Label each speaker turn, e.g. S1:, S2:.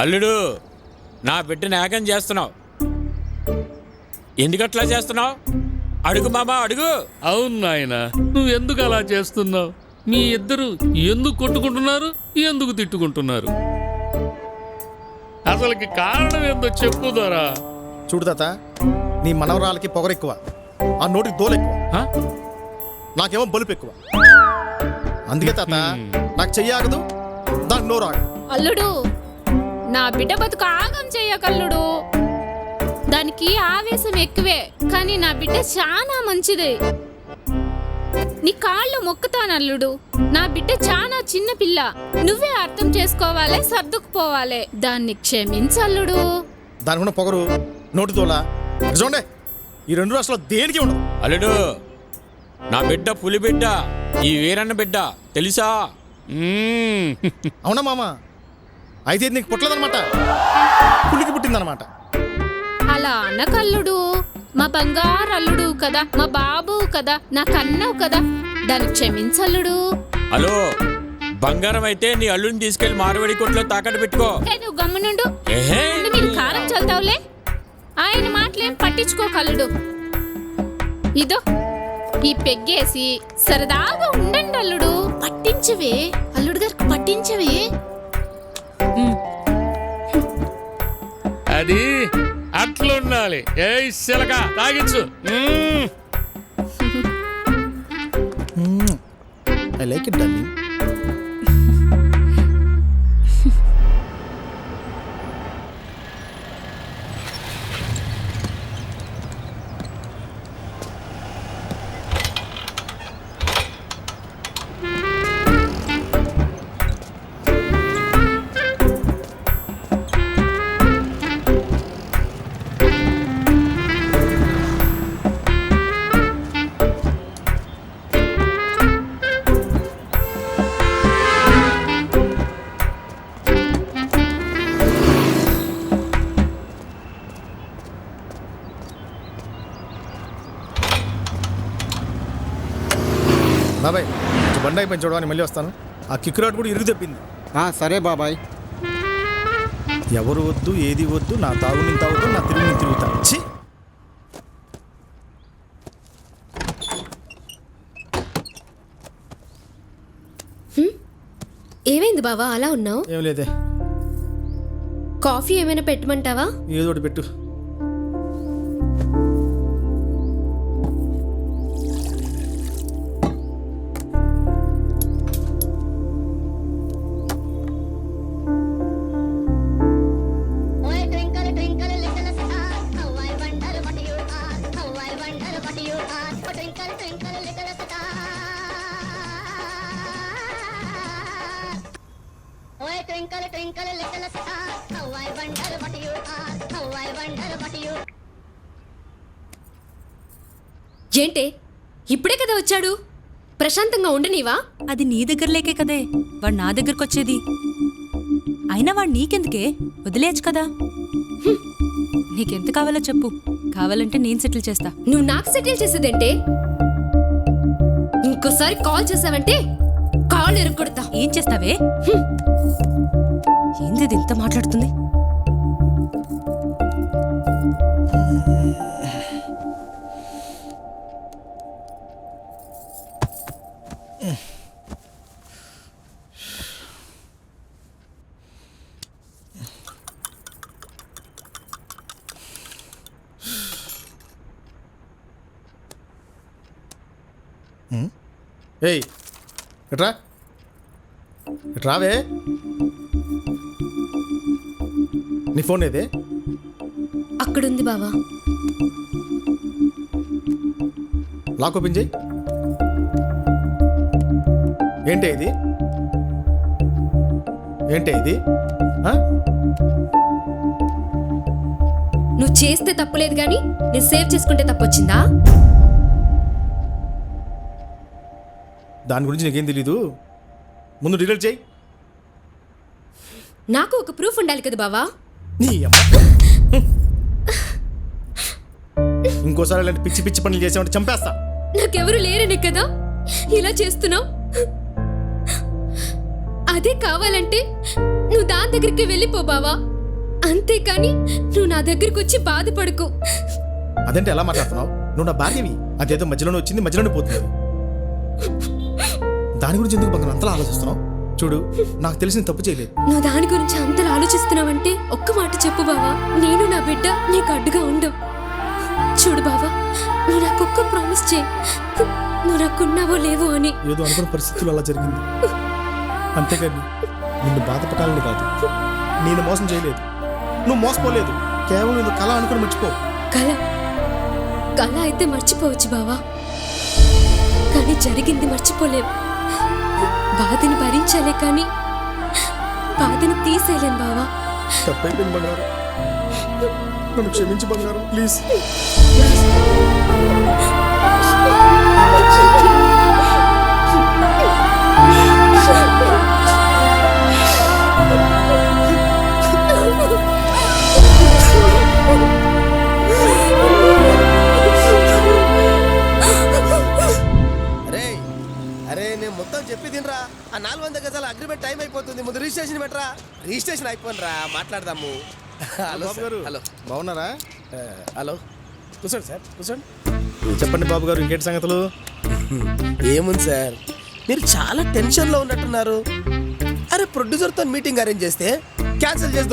S1: అల్లుడు నా బిడ్డని ఏకం చేస్తున్నావు. ఎందుకట్లా చేస్తున్నావు? అడుగు మామా అడుగు.
S2: అవును నాయన నువ్వు ఎందుకు అలా చేస్తున్నావు? మీ ఇద్దరు ఎందుకు కొట్టుకుంటున్నారు? ఎందుకు తిట్టుకుంటున్నారు? అసలుకి కారణం ఏందో చెప్పు దొరా.
S3: చూడు తాత నీ మనవరాలకి పొగరెక్కువ ఆ నోటికి దోలెక్కువ
S2: హ?
S3: నాకేమో బలుపు ఎక్కువ. అందుకే తాత నాకు చెయ్యాగదు దానికి నోరు ఆగదు.
S4: అల్లుడు నా బిడ్డ బతుకు ఆగం చెయ్యకల్లుడు దానికి ఆవేశం ఎక్కువే కానీ నా బిడ్డ చాలా మంచిది. నీ కాళ్ళు మొక్కుతాను అల్లుడు నా బిడ్డ చాలా చిన్న పిల్ల. నువ్వే అర్థం చేసుకోవాలి సర్దుకుపోవాలి. దాన్ని క్షమించల్లుడు.
S3: దానికి ఉన్న పొగరు నోటి దోల చూడండి ఈ రెండు రాష్ట్రాలు దేనికి ఉండదు
S1: అల్లుడు నా బిడ్డ పులి బిడ్డ ఈ వీరన్న బిడ్డ తెలుసా.
S3: అవునా మామ? అయితే ఇది నీకు పుట్టలేదన్నమాట. పులికి పుట్టిందన్నమాట.
S4: అలా అనకల్లుడు మా బంగారు అల్లుడు కదా మా బాబు కదా నా కన్నావు కదా దాన్ని క్షమించల్లుడు.
S1: హలో బంగారం అయితే నీ అల్లుడిని తీసుకెళ్ళి మారవాడి కొట్లో తాకట్టు పెట్టుకో.
S4: ఏ, నువ్వు గమ్మునుండు.
S1: ఏహే.
S4: మీరు కారం చల్తావులే ఆయన మాటలేం పట్టించుకోకల్లుడు ఇదో ఈ పెగ్గేసి సరదాగా ఉండండి అల్లుడు పట్టించవే. అల్లుడు గారికి పట్టించవే.
S2: అది అట్లుండాలి ఏ శిలక తాగించు.
S3: ఐ లైక్ ఇట్ డార్లింగ్ బాబాయ్ కొంచెం బండి అయిపోయింది చూడడానికి మళ్ళీ వస్తాను. ఆ కిక్ రాడ్ కూడా ఇరుగు తెప్పింది.
S5: ఆ, సరే బాబాయ్.
S3: ఎవరు వద్దు ఏది వద్దు నా తాగు నేను తాగుతూ నా తిరుగు నేను తిరుగుతా. ఛీ!
S6: ఏమైంది బావా? అలా ఉన్నావు?
S3: ఏం లేదే.
S6: కాఫీ ఏమైనా పెట్టమంటావా?
S3: ఏదో ఒకటి పెట్టు.
S7: Twinkle, twinkle, little star, how I wonder what you are, how I wonder what you.
S6: ఏంటే? ఇప్పుడే కదా వచ్చాడు? ప్రశాంతంగా ఉండనివా?
S8: అది నీ దగ్గర లేకే కదే. వాడు నా దగ్గరకు వచ్చేది అయినా వాడు నీకెందుకే? వదిలేయచ్చు కదా. నీకెంత కావాలో చెప్పు. కావాలంటే నేను సెటిల్ చేస్తా.
S6: నువ్వు నాకు సెటిల్ చేసేదేంటే? ఇంకోసారి కాల్ చేసావంటే కాల్ ఎరుక్కొడతా.
S8: ఏం చేస్తావే. ఏంది ఇది ఇంత మాట్లాడుతుంది?
S3: ఏయ్ ఎట్రా? రావే నీ ఫోన్ ఏదే?
S6: అక్కడుంది బావా.
S3: లాక్ ఓపెన్ చేయి. ఏంటే ఇది? ఏంటే ఇది?
S6: నువ్వు చేస్తే తప్పులేదు కానీ నేను సేవ్ చేసుకుంటే తప్పొచ్చిందా?
S3: దాని గురించి నీకేం తెలీదు? ముందు డిలీట్ చేయి.
S6: నాకు ఒక ప్రూఫ్ ఉండాలి కదా బావా?
S3: నీ అమ్మ. ఇంకోసారి ఇలాంటి పిచ్చి పిచ్చి పనులు చేసామంటే చంపేస్తా.
S6: నాకెవరు లేరనే కదా? ఇలా చేస్తున్నావు? అదే కావాలంటే నువ్వు దాని దగ్గరికి వెళ్ళిపో బావా. అంతేకాని నువ్వు నా దగ్గరికి వచ్చి బాధపడకు.
S3: అదంటే ఎలా మాట్లాడుతున్నావు? నువ్వు నా భార్యవి. అదేదో మధ్యలోనే వచ్చింది మధ్యలోనే పోతుంది. దాని గురించి ఎందుకు బంగారం? అంతలా ఆలోచిస్తున్నావు? చూడు నాకు తెలిసిన తప్పు చేయలేదు.
S6: నువ్వు దాని గురించి అంతలా ఆలోచిస్తున్నావంటే ఒక్క మాట చెప్పు బావా. నేను నా బిడ్డ నీకు అడ్డుగా ఉండం. చూడు బావా నువ్వు నాకు ఒక్క ప్రామిస్ చేయి. నువ్వు నాకున్నావో లేవో అని.
S3: ఏదో అనుకున్న పరిస్థితులు అలా జరిగింది. అంతేగాని నిన్ను బాధపడాలని కాదు. నేను మోసం చేయలేదు. నువ్వు మోసపోలేదు. కేవలం ఇది కళ అనుకుని మర్చిపో.
S6: కళ కళ అయితే మర్చిపోవచ్చు బావా. కానీ జరిగింది మర్చిపోలేం బాధని భరించాలే కానీ బాధని తీసేయలేం బావా.
S3: తప్పైపోయింది బంగారం. నన్ను క్షమించి బంగారం ప్లీజ్.
S5: ఆ నాలుగు వందల గజాల అగ్రిమెంట్ టైం అయిపోతుంది. ముందు రిజిస్ట్రేషన్ పెట్టరా? రిజిస్ట్రేషన్ అయిపోయినరా మాట్లాడదాము. హలో
S3: గారు.
S5: హలో.
S3: బాగున్నారా?
S5: హలో. కూర్చోండి సార్ కూర్చోండి.
S3: చెప్పండి బాబు గారు ఇంకేంటి సంగతులు?
S5: ఏముంది సార్? మీరు చాలా టెన్షన్లో ఉన్నట్టున్నారు. అరే ప్రొడ్యూసర్తో మీటింగ్ అరేంజ్ చేస్తే క్యాన్సిల్ చేసి